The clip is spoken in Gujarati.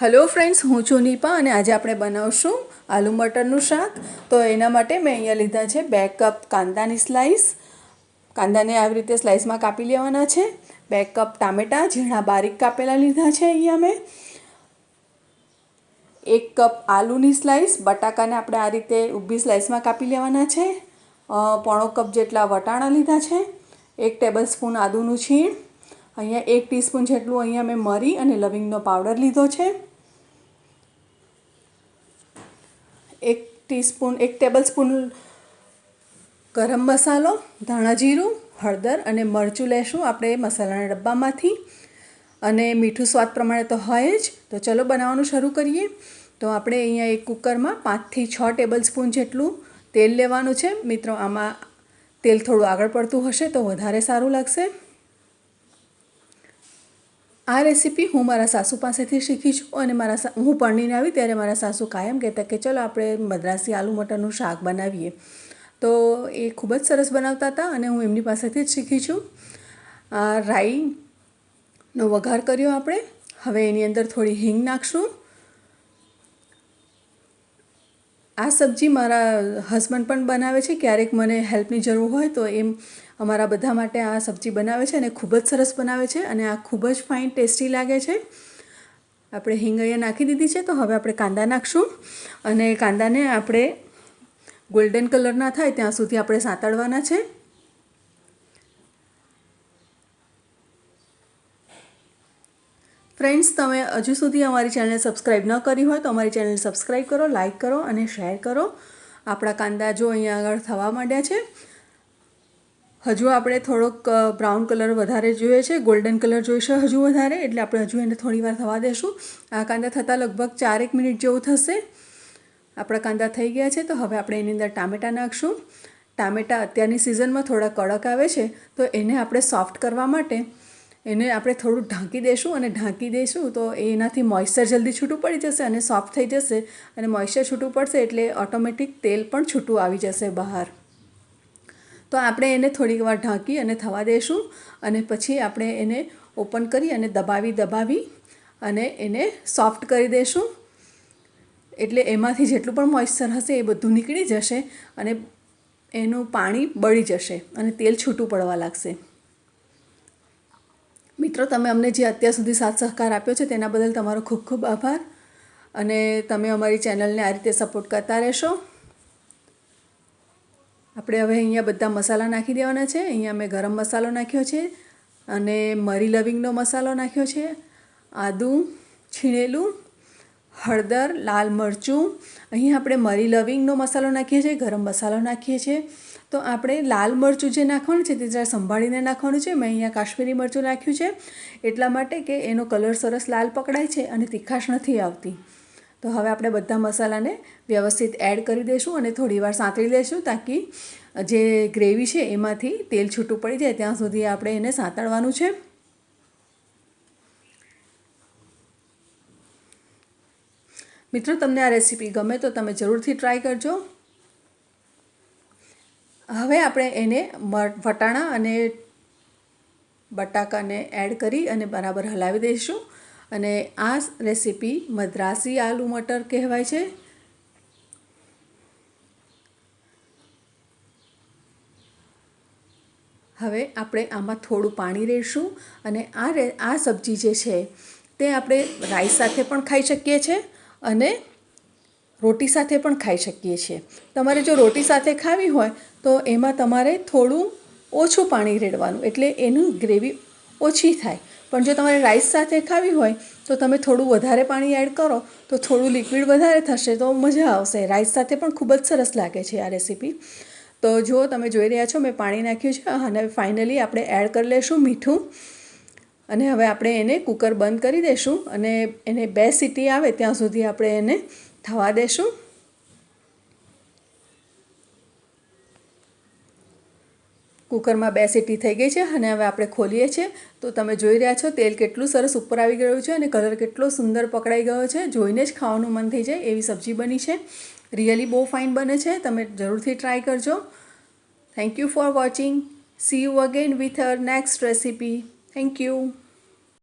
હેલો ફ્રેન્ડ્સ હું છું નીપા અને આજે આપણે બનાવશું આલુ મટરનું શાક. તો એના માટે મેં અહીંયા લીધા છે બે કપ કાંદાની સ્લાઈસ કાંદાને આવી રીતે સ્લાઈસમાં કાપી લેવાના છે. બે કપ ટામેટાં, ઝીણા બારીક કાપેલા લીધા છે અહીંયા મેં. એક કપ આલુની સ્લાઈસ બટાકાને આપણે આ રીતે ઊભી સ્લાઈસમાં કાપી લેવાના છે. પોણો કપ જેટલા વટાણા લીધા છે. એક ટેબલ સ્પૂન આદુનું છીણ. અહીંયા એક ટીસ્પૂન જેટલું અહીંયા મેં મરી અને લવિંગનો પાવડર લીધો છે. એક ટીસ્પૂન, એક ટેબલ સ્પૂન ગરમ મસાલો, ધાણા જીરું, હળદર અને મરચું લેશું આપણે મસાલાના ડબ્બામાંથી. અને મીઠું સ્વાદ પ્રમાણે તો હોય જ. તો ચલો બનાવવાનું શરૂ કરીએ. તો આપણે અહીંયા એક કુકરમાં પાંચથી છ ટેબલ સ્પૂન જેટલું તેલ લેવાનું છે. મિત્રો, આમાં તેલ થોડું આગળ પડતું હશે તો વધારે સારું લાગશે. આ રેસીપી હું મારા સાસુ પાસેથી શીખી છું અને મારા હું પરણીને આવી ત્યારે મારા સાસુ કાયમ કહેતા કે ચલો આપણે મદ્રાસી આલુ મટરનું શાક બનાવીએ. તો એ ખૂબ જ સરસ બનાવતા હતા અને હું એમની પાસેથી જ શીખી છું. રાઈનો વઘાર કર્યો આપણે. હવે એની અંદર થોડી હિંગ નાખશું. આ સબ્જી મારા હસબન્ડ પણ બનાવે છે. ક્યારેક મને હેલ્પની જરૂર હોય તો એમ અમારા બધા માટે આ સબ્જી બનાવે છે અને ખૂબ જ સરસ બનાવે છે અને આ ખૂબ જ ફાઇન ટેસ્ટી લાગે છે. આપણે હિંગ અહીંયા નાખી દીધી છે તો હવે આપણે કાંદા નાખશું અને કાંદાને આપણે ગોલ્ડન કલરના થાય ત્યાં સુધી આપણે સાંતળવાના છે. ફ્રેન્ડ્સ, તમે હજુ સુધી અમારી ચેનલ સબસ્ક્રાઈબ ન કરી હોય તો અમારી ચેનલ સબસ્ક્રાઈબ કરો, લાઇક કરો અને શેર કરો. આપણા કાંદા જો અહીંયા આગળ થવા માંડ્યા છે. હજુ આપણે થોડોક બ્રાઉન કલર વધારે જોઈએ છે. ગોલ્ડન કલર જોઈશે હજુ વધારે, એટલે આપણે હજુ એને થોડી વાર થવા દેશું. આ કાંદા થતાં લગભગ ચારેક મિનિટ જેવું થશે. આપણા કાંદા થઈ ગયા છે, તો હવે આપણે એની અંદર ટામેટાં નાખશું. ટામેટાં અત્યારની સિઝનમાં થોડા કડક આવે છે, તો એને આપણે સોફ્ટ કરવા માટે એને આપણે થોડું ઢાંકી દઈશું અને ઢાંકી દઈશું તો એનાથી મોઇશ્ચર જલ્દી છૂટું પડી જશે અને સોફ્ટ થઈ જશે અને મોઇશ્ચર છૂટું પડશે એટલે ઓટોમેટિક તેલ પણ છૂટું આવી જશે બહાર. તો આપણે એને થોડીક વાર ઢાંકી અને થવા દઈશું અને પછી આપણે એને ઓપન કરી અને દબાવી દબાવી અને એને સોફ્ટ કરી દઈશું એટલે એમાંથી જેટલું પણ મોઇશ્ચર હશે એ બધું નીકળી જશે અને એનું પાણી બળી જશે અને તેલ છૂટું પડવા લાગશે. મિત્રો, તમે અમને જે અત્યાર સુધી સાથ સહકાર આપ્યો છે, તેના બદલ તમારો ખૂબ ખૂબ આભાર. અને તમે અમારી ચેનલને આ રીતે સપોર્ટ કરતા રહેશો. આપણે હવે અહીંયા બધા મસાલા નાખી દેવાના છે. અહીંયા મેં ગરમ મસાલો નાખ્યો છે અને મરી લવિંગનો મસાલો નાખ્યો છે. આદું, છીણેલું હળદર, લાલ મરચું. અહીં આપણે મરી લવિંગનો મસાલો નાખીએ છીએ, ગરમ મસાલો નાખીએ છીએ. તો આપણે લાલ મરચું જે નાખવાનું છે તે જરા સંભાળીને નાખવાનું છે. મેં અહીંયા કાશ્મીરી મરચું નાખ્યું છે. એટલા માટે કે એનો કલર સરસ લાલ પકડાય છે અને તીખાશ નથી આવતી. તો હવે આપણે બધા મસાલાને વ્યવસ્થિત એડ કરી દઈશું અને થોડીવાર સાંતળી દઈશું તાકી જે ગ્રેવી છે એમાંથી તેલ છૂટું પડી જાય ત્યાં સુધી આપણે એને સાંતળવાનું છે. મિત્રો, તમને આ રેસીપી ગમે તો તમે જરૂરથી ટ્રાય કરજો. હવે આપણે એને વટાણા અને બટાકાને એડ કરી અને બરાબર હલાવી દઈશું. અને આ રેસીપી મદ્રાસી આલુ મટર કહેવાય છે. હવે આપણે આમાં થોડું પાણી રેડશું અને આ આ સબ્જી જે છે તે આપણે રાઈસ સાથે પણ ખાઈ શકીએ છીએ અને રોટી સાથે પણ ખાઈ શકીએ છીએ. તમારે જો રોટી સાથે ખાવી હોય, તો એમાં તમારે થોડું ઓછું પાણી રેડવાનું, એટલે એનું ગ્રેવી ઓછી થાય. પણ જો તમારે રાઈસ સાથે ખાવી હોય, તો તમે થોડું વધારે પાણી એડ કરો, તો થોડું લિક્વિડ વધારે થશે, તો મજા આવશે. રાઈસ સાથે પણ ખૂબ જ સરસ લાગે છે આ રેસીપી. તો જો તમે જોઈ રહ્યા છો, મેં પાણી નાખ્યું છે, અને ફાઇનલી આપણે એડ કરી લઈશું મીઠું. અને હવે આપણે એને કુકર બંધ કરી દઈશું અને એને બે સીટી આવે ત્યાં સુધી આપણે એને થવા દેશું. કુકરમાં બે સીટી થઈ ગઈ છે અને હવે આપણે ખોલીએ છીએ. તો તમે જોઈ રહ્યા છો તેલ કેટલું સરસ ઉપર આવી ગયું છે અને કલર કેટલો સુંદર પકડાઈ ગયો છે. જોઈને જ ખાવાનું મન થઈ જાય એવી સબ્જી બની છે. રિયલી બહુ ફાઇન બને છે. તમે જરૂરથી ટ્રાય કરજો. Thank you for watching see you again with our next recipe thank you